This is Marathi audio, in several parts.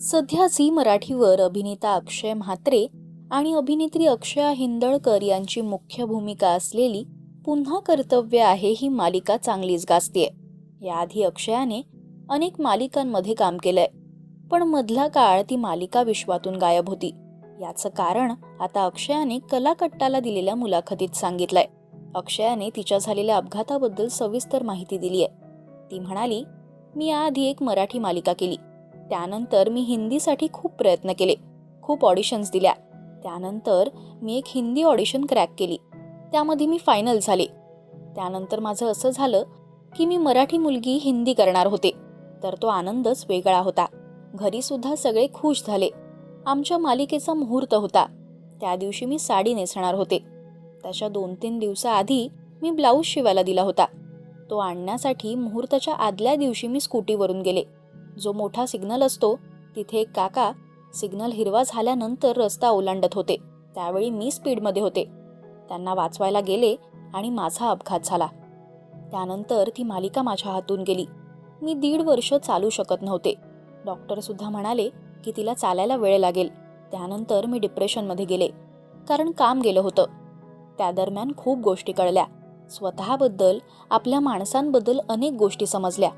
सध्या झी मराठीवर अभिनेता अक्षय म्हात्रे आणि अभिनेत्री अक्षया हिंदळकर यांची मुख्य भूमिका असलेली पुन्हा कर्तव्य आहे ही मालिका चांगलीच गाजतीये. याआधी अक्षयाने अनेक मालिकांमध्ये काम केलंय पण मधला काळ ती मालिका विश्वातून गायब होती. याचं कारण आता अक्षयाने कलाकट्टाला दिलेल्या मुलाखतीत सांगितलंय. अक्षयाने तिच्या झालेल्या अपघाताबद्दल सविस्तर माहिती दिली आहे ती म्हणाली मी याआधी एक मराठी मालिका केली. त्यानंतर मी हिंदीसाठी खूप प्रयत्न केले. खूप ऑडिशन्स दिल्या. त्यानंतर मी एक हिंदी ऑडिशन क्रॅक केली. त्यामध्ये मी फायनल झाले. त्यानंतर माझं असं झालं की मी मराठी मुलगी हिंदी करणार होते. तर तो आनंदच वेगळा होता. घरीसुद्धा सगळे खुश झाले. आमच्या मालिकेचा मुहूर्त होता. त्या दिवशी मी साडी नेसणार होते. त्याच्या दोन तीन दिवसाआधी मी ब्लाऊज शिवायला दिला होता. तो आणण्यासाठी मुहूर्ताच्या आदल्या दिवशी मी स्कूटीवरून गेले. जो मोठा सिग्नल असतो तिथे एक काका सिग्नल हिरवा झाल्यानंतर रस्ता ओलांडत होते. त्यावेळी मी स्पीडमध्ये होते. त्यांना वाचवायला गेले आणि माझा अपघात झाला. त्यानंतर ती मालिका माझ्या हातून गेली. मी दीड वर्ष चालू शकत नव्हते. डॉक्टरसुद्धा म्हणाले की तिला चालायला वेळ लागेल. त्यानंतर मी डिप्रेशनमध्ये गेले. कारण काम गेलं होतं. त्या दरम्यान खूप गोष्टी कळल्या. स्वतःबद्दल आपल्या माणसांबद्दल अनेक गोष्टी समजल्या.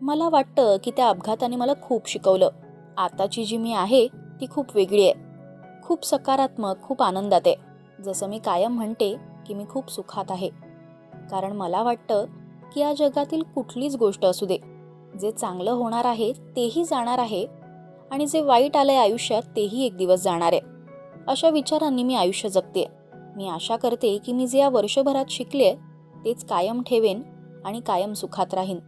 मला वाटतं की त्या अपघाताने मला खूप शिकवलं. आताची जी मी आहे ती खूप वेगळी आहे. खूप सकारात्मक खूप आनंदात आहे. जसं मी कायम म्हणते की मी खूप सुखात आहे. कारण मला वाटतं की या जगातील कुठलीच गोष्ट असू दे. जे चांगलं होणार आहे तेही जाणार आहे आणि जे वाईट आलंय आयुष्यात तेही एक दिवस जाणार आहे. अशा विचारांनी मी आयुष्य जगते. मी आशा करते की मी जे या वर्षभरात शिकले तेच कायम ठेवेन आणि कायम सुखात राहीन.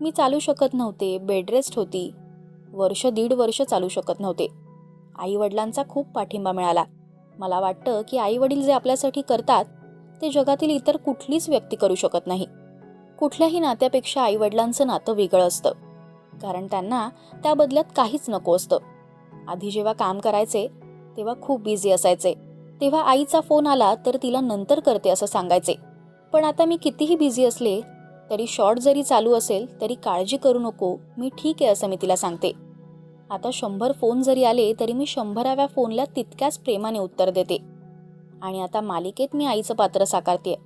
मी चालू शकत नव्हते बेडरेस्ट होती. वर्ष दीड वर्ष चालू शकत नव्हते. आई वडिलांचा खूप पाठिंबा मिळाला. मला वाटतं की आई वडील जे आपल्यासाठी करतात ते जगातील इतर कुठलीच व्यक्ती करू शकत नाही. कुठल्याही नात्यापेक्षा आई वडिलांचं नातं वेगळं असतं. कारण त्यांना त्या बदल्यात काहीच नको असतं. आधी जेव्हा काम करायचे तेव्हा खूप बिझी असायचे. तेव्हा आईचा फोन आला तर तिला नंतर करते असं सांगायचे. पण आता मी कितीही बिझी असले तरी शॉर्ट जरी चालू असेल तरी काळजी करू नको. मी ठीक आहे असं मी तिला सांगते. आता शंभर फोन जरी आले तरी मी शंभराव्या फोनला तितक्याच प्रेमाने उत्तर देते. आणि आता मालिकेत मी आईचं पात्र साकारते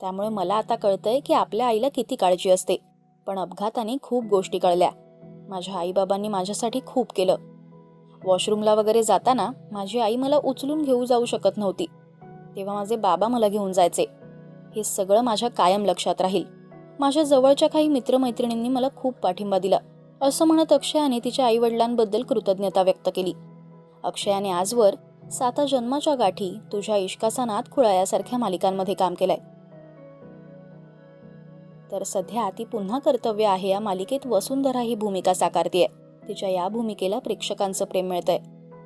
त्यामुळे मला आता कळतंय की आपल्या आईला किती काळजी असते. पण अपघाताने खूप गोष्टी कळल्या. माझ्या आईबाबांनी माझ्यासाठी खूप केलं. वॉशरूमला वगैरे जाताना माझी आई मला उचलून घेऊ जाऊ शकत नव्हती. तेव्हा माझे बाबा मला घेऊन जायचे. हे सगळं माझ्या कायम लक्षात राहील. माझ्या जवळच्या काही मित्रमैत्रिणींनी मला खूप पाठिंबा दिला. असं म्हणत अक्षयाने तिच्या आई वडिलांबद्दल कृतज्ञता व्यक्त केली. अक्षयाने आजवर साता जन्माच्या गाठी तुझ्या इश्काचा नाद खुळा यासारख्या मालिकांमध्ये काम केलंय. तर सध्या ती पुन्हा कर्तव्य आहे या मालिकेत वसुंधरा ही भूमिका साकारतीये. तिच्या या भूमिकेला प्रेक्षकांचं प्रेम मिळतंय.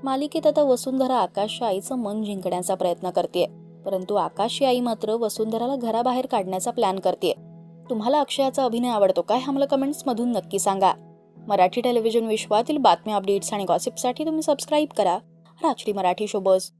मालिकेत आता वसुंधरा आकाशच्या आईचं मन जिंकण्याचा प्रयत्न करते परंतु आकाशची आई मात्र वसुंधराला घराबाहेर काढण्याचा प्लॅन करते तुम्हाला अक्षयाचा अभिनय आवडतो काय हा मला कमेंट्समधून नक्की सांगा. मराठी टेलिव्हिजन विश्वातील बातम्या अपडेट्स आणि गॉसिपसाठी तुम्ही सबस्क्राईब करा. राजश्री मराठी शोबस